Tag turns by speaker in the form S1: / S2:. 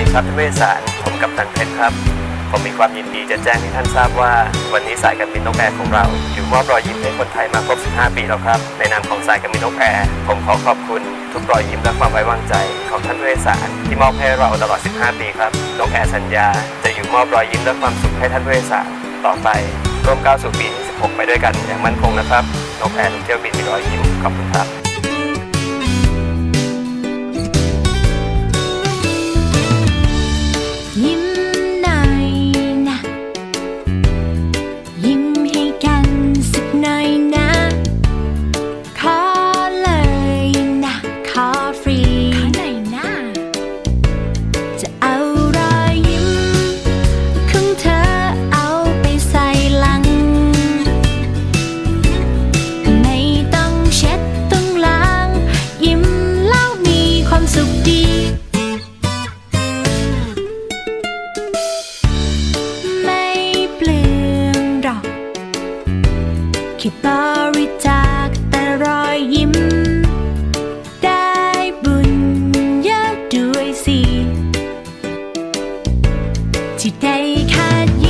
S1: ดีครับท่านผู้โดยสารผมกับตันเพชรครับ ผมมีความยินดีจะแจ้งให้ท่านทราบว่า วันนี้สายการบินนกแอร์ของเราอยู่มอบรอยยิ้มให้คนไทยมาครบ 15 ปีแล้วครับ ในนามของสายการบินนกแอร์ผมขอขอบคุณทุกรอยยิ้มและความไว้วางใจ ของท่านผู้โดยสารที่มอบให้เราตลอด 15 ปีครับนกแอร์สัญญา จะอยู่มอบรอยยิ้มและความสุขให้ท่านผู้โดยสารต่อไปร่วมก้าวสู่ปีที่16ไปด้วยกันอย่างมั่นคงนะครับนกแอร์ทุกเที่ยวบินมีรอยยิ้มขอบคุณครับ
S2: คิดบริจาคแต่รอยยิ้ม ได้บุญเยอะด้วยสิ ที่ได้คาดยิ